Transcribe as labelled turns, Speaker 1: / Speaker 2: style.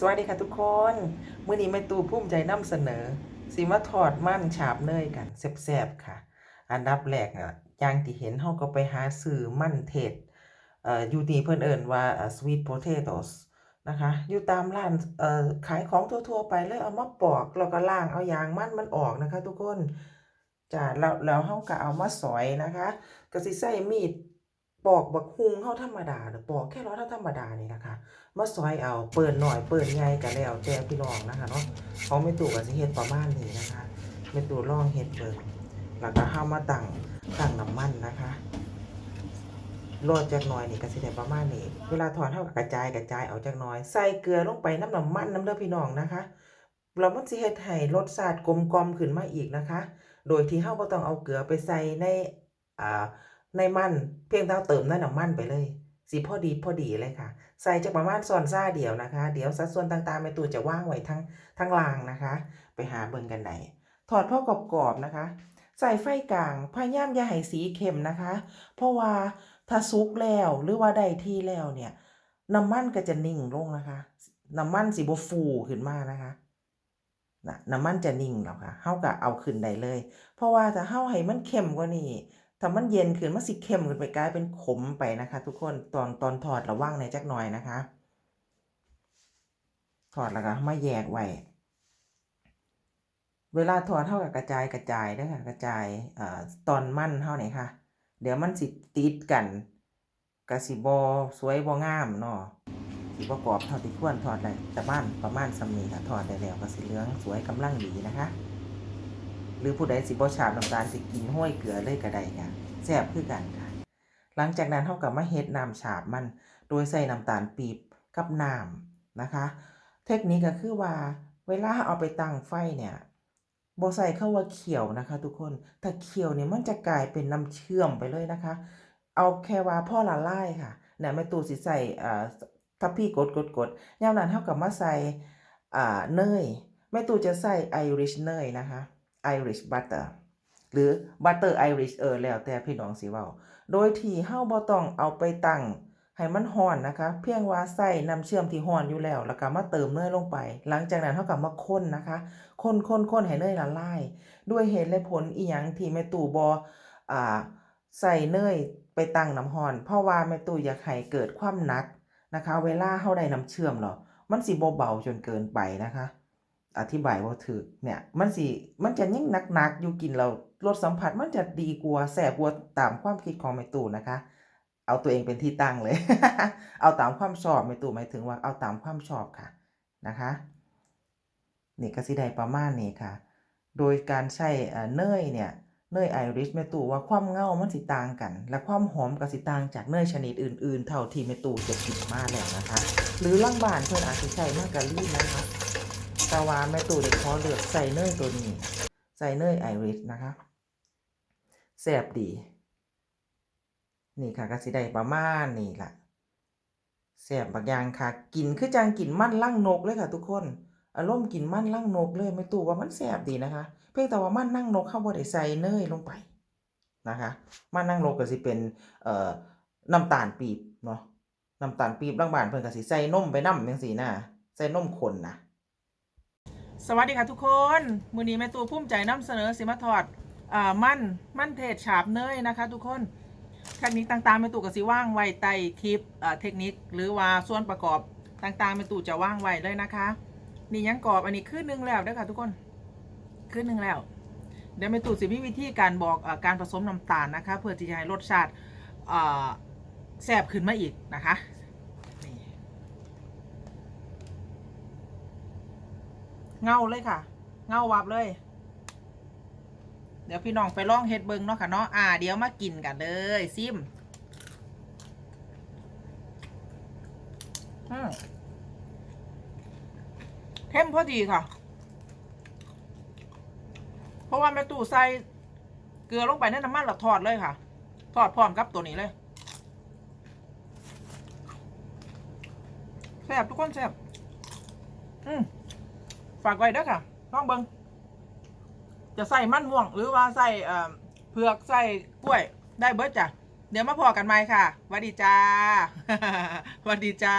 Speaker 1: สวัสดีค่ะทุกคนมื้อนี้แม่ตูภูมิใจนำเสนอ สิมาทอดมั่นฉาบเนยกันแซ่บๆค่ะ อันดับแรกอะอย่างที่เห็นเฮาก็ไปหาซื้อมั่นเทศเอ่ออยู่นี่เพิ่นเอิ้นว่าอ่า sweet potatoes นะคะ อยู่ตามร้านเอ่อขายของทั่วๆไปเลยเอามาปอกแล้วก็ล้างเอายางมันมันออกนะคะ ทุกคนจ้ะแล้วแล้วเฮาก็เอามาสอยนะคะก็สิใช้มีดปอกบักฮุงเฮาธรรมดาหรือปอกแค่ร้อยเท่าธรรมดานี่ล่ะค่ะ มาซอยเอาเปิดหน่อยเปิดใหญ่ก็แล้วแต่พี่น้องนะคะเนาะเของแม่ตู่ก็สิเฮ็ดประมาณนี้นะคะแม่ตู่ลองเฮ็ดเบิ่งแล้วก็เฮามาตั้งตั้งน้ำมันนะคะรอจักหน่อยนี่ก็สิได้ประมาณนี้ เวลาทอดเฮาก็กระจายกระจายเอาจักหน่อย ใส่เกลือลงไปน้ำน้ำมันน้ำเด้อพี่น้องนะคะแล้วมันสิเฮ็ดให้รสชาติกลมกลมขึ้นมาอีกนะคะ โดยที่เฮาบ่ต้องเอาเกลือไปใส่ในอ่าในมันเพียงแต่าเติมในน้ำมันไปเลย สิพอดีพอดีเลยค่ะ ใส่จากประมาณซอนซ่าเดียวนะคะ เดี๋ยวสัดส่วนต่างๆแม่ตู่จะว่างไว้ทั้งทั้งล่างนะคะ ไปหาเบิ่งกันไหนถอดพ่อกรอบๆนะคะ ใส่ไฟกลางพยายามอย่าให้สีเข้มนะคะ เพราะว่าถ้าสุกแล้วหรือว่าได้ที่แล้วเนี่ยน้ำมันก็จะนิ่งลงนะคะ น้ำมันสิบ่ฟูขึ้นมานะคะนะน้ำมันจะนิ่งแล้วค่ะเฮาก็เอาขึ้นได้เลย เพราะว่าถ้าเฮาให้มันเข้มกว่านี้ ถ้ามันเย็นขึ้นมันสิเข้มขึ้นไปกลายเป็นขมไปนะคะ ทุกคนตอนตอนถอดระวังในจักหน่อยนะคะ ถอดแล้วก็มาแยกไว้เวลาถอดเท่ากับกระจายกระจายเด้ค่ะกระจายเอ่อตอนมั่นเท่าไหนค่ะ เดี๋ยวมันสิติดกันกะสิบอสวยบ่งามเนาะสิบ่กรอบเท่าที่ควรถอดได้แต่บ้านประมาณสำนีค่ะถอดได้แล้วก็สิเหลืองสวยกำลังดีนะคะ หรือผู้ใดสิบ่ฉาบน้ำตาลสิกินห้วยเกลือเลยก็ได้ค่ะแซ่บคือกันค่ะ หลังจากนั้นเท่ากับมาเฮ็ดน้ำฉาบมัน โดยใส่น้ำตาลปีบกับน้ำนะคะ เทคนิคก็คือว่าเวลาเอาไปตั้งไฟเนี่ยบ่ใส่เข้าว่าเขียวนะคะ ทุกคนถ้าเขียวเนี่ยมันจะกลายเป็นน้ำเชื่อมไปเลยนะคะ เอาแค่ว่าพ่อละลายค่ะเนี่ยแม่ตู่สิใส่อ่าถ้าพี่กดกดกดยามนั้นเท่ากับมาใส่อ่าเนยแม่ตู่จะใส่ไอริชเนยนะคะ Irish butter หรือ butter Irish เออแล้วแต่พี่น้องสิเว้า โดยที่เฮาบ่ต้องเอาไปตั้งให้มันร้อนนะคะ เพียงว่าใส่น้ำเชื่อมที่ร้อนอยู่แล้ว แล้วก็มาเติมเนยลงไป หลังจากนั้นเฮาก็มาคนนะคะคนคนคนให้เนยละลาย ด้วยเหตุและผลอีหยังที่แม่ตู่บ่อ่าใส่เนยไปตั้งน้ำร้อน เพราะว่าแม่ตู่อยากให้เกิดความหนักนะคะ เวลาเฮาได้น้ำเชื่อมแล้วมันสิบ่เบาจนเกินไปนะคะ อธิบายบ่าถูกเนี่ยมันสิมันจะยิ่งหนักๆอยู่กินแล้วรสสัมผัสมันจะดีกว่าแซ่บกว่าตามความคิดของแม่ตู่นะคะ เอาตัวเองเป็นที่ตั้งเลย เอาตามความชอบแม่ตู่หมายถึงว่าเอาตามความชอบค่ะนะคะนี่ก็สิได้ประมาณนี้ค่ะ โดยการใช้เอ่อเนยเนี่ยเนยไอริชแม่ตู่ว่าความเงามันสิต่างกัน และความหอมก็สิต่างจากเนยชนิดอื่น ๆ เท่าที่แม่ตู่จะกินมาแล้วนะคะ หรือล่างบานเพิ่นอาจสิใช้มาการีนนะคะ แต่ว่าแม่ตู่เด็กขอเลือกใส่เนยตัวนี้ ใส่เนยไอริชนะคะแซ่บดี นี่ค่ะก็สิได้ประมาณนี้ล่ะแซ่บบักอย่างค่ะกินคือจังกินมันล่างนกเลยค่ะ ทุกคนอารมณ์กินมันล่างนกเลยแม่ตู่ว่ามันแซ่บดีนะคะ เพียงแต่ว่ามันนั่งนกเข้าบ่ได้ใส่เนยลงไปนะคะมันนั่งนกก็สิเป็นเอ่อน้ำตาลปี๊บเนาะน้ำตาลปี๊บล่างบานเพิ่นก็สิใส่นมไปนำจังซี่นะใส่นมข้นนะ สวัสดีค่ะทุกคน มือนี้แม่ตูภูมิใจนำเสนอสิมาทอดอ่ามั่นมั่นเทศฉาบเนยนะคะ ทุกคนเทคนิคต่างๆแม่ตูก็สิว่างไว้ใต้คลิปอ่าเทคนิคหรือว่าส่วนประกอบต่างๆแม่ตูจะว่างไว้เลยนะคะ นี่ยังกรอบอันนี้ขึ้นหนึ่งแล้วด้อค่ะทุกคนขึ้นหนึ่งแล้ว เดี๋ยวแม่ตูสิมีวิธีการบอกอการผสมน้ำตาลนะคะ เพื่อที่จะให้รสชาติอ่าแซ่บขึ้นมาอีกนะคะนี่ เงาเลยค่ะ เงาวับเลย เดี๋ยวพี่น้องไปลองเฮ็ดเบิงเนาะค่ะเนาะอ่าเดี๋ยวมากินกันเลยซิมอืมเข้มพอดีค่ะ เพราะว่าแม่ตู่ใส่เกลือลงไปในน้ำมันแล้วทอดเลยค่ะ ทอดพร้อมกับตัวนี้เลยแซ่บทุกคนแซ่บอืมากไว้เด้อค่ะน้องเบิงจะใส่มันม่วง หรือว่าใส่เผือกใส่กล้วย ได้เบิดจ้ะเดี๋ยวมาพอกันใหม่ค่ะวัสดีจ้าวัสดีจ้า